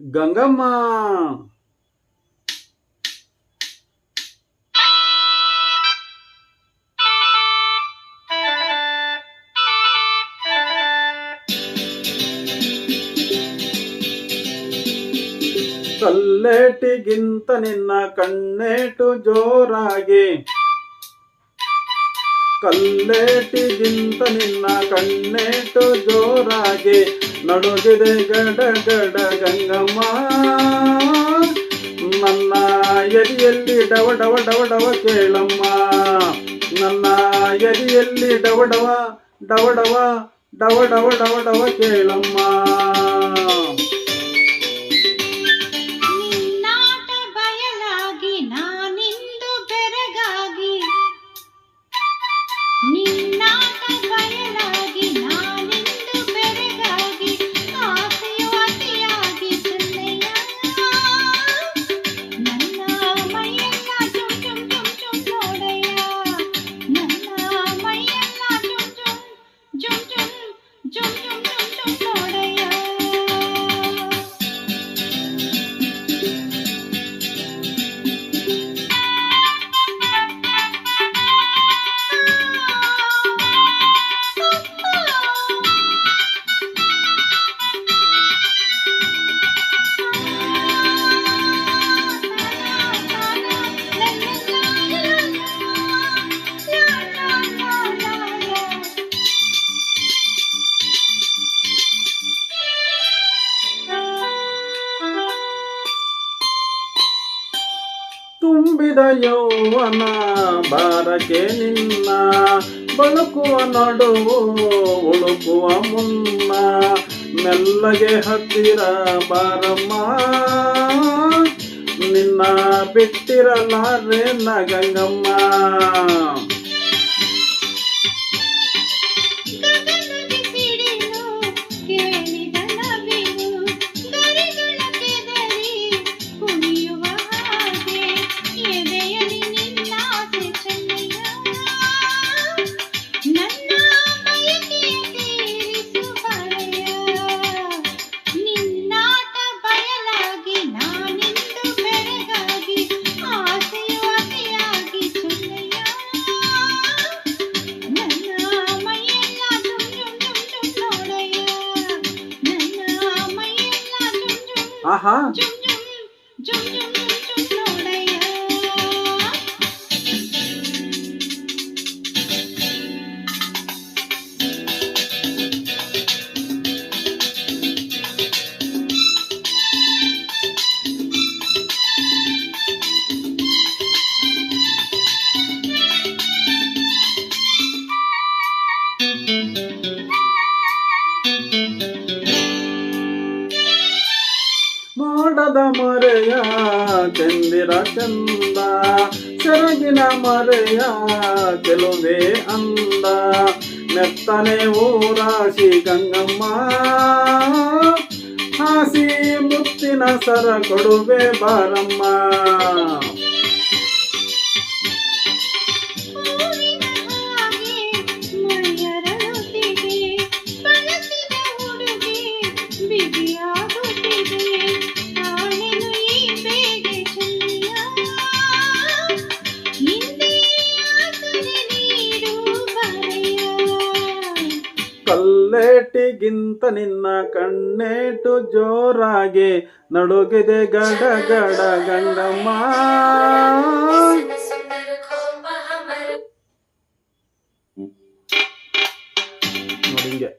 ಗಂಗಮ್ಮ. ಕಲ್ಲೇಟಿಗಿಂತ ನಿನ್ನ ಕಣ್ಣೇಟು ಜೋರಾಗಿ. ಕಲ್ಲೇಟಿಗಿಂತ ನಿನ್ನ ಕಣ್ಣೇಟು ಜೋರಾಗಿ. ನಡುಗಿದೆ ಗಡ ಗಡ ಗಂಗಮ್ಮ ನನ್ನ ಎರಿಯಲ್ಲಿ ಡವ ಡವ ಡವ ಡವ ಕೇಳಮ್ಮ. ನನ್ನ ಎರಿಯಲ್ಲಿ ಡವ ಡವ ಡವ ಡವ ಡವ ಡವ ಡವ ಡವ ಕೇಳಮ್ಮ. ತುಂಬಿದ ಯೌವನ ಬಾರಕೆ ನಿನ್ನ ಬಳುಕುವ ನಡುವು ಉಳುಕುವ ಮುನ್ನ ಮೆಲ್ಲಗೆ ಹತ್ತಿರ ಬಾರಮ್ಮ. ನಿನ್ನ ಬಿಟ್ಟಿರಲಾರೆ ನಗಂಗಮ್ಮ. हाँ। ಮೋಡದ ಮರೆಯ ಚಂದಿರ ಚಂದ, ಸೆರಗಿನ ಮರೆಯ ಕೆಲವೇ ಅಂದ. ಮೆತ್ತನೆ ಊರಾಶಿ ಗಂಗಮ್ಮ, ಹಾಸಿ ಮುತ್ತಿನ ಸರ ಕೊಡುವೆ ಬಾರಮ್ಮ. ಕಲ್ಲೇಟಿಗಿಂತ ನಿನ್ನ ಕಣ್ಣೇಟು ಜೋರಾಗಿ ನಡುಗಿದೆ ಗಡ ಗಡ ಗಂಡಮ್ಮ. ನೋಡಿ ಹಿಂಗೆ.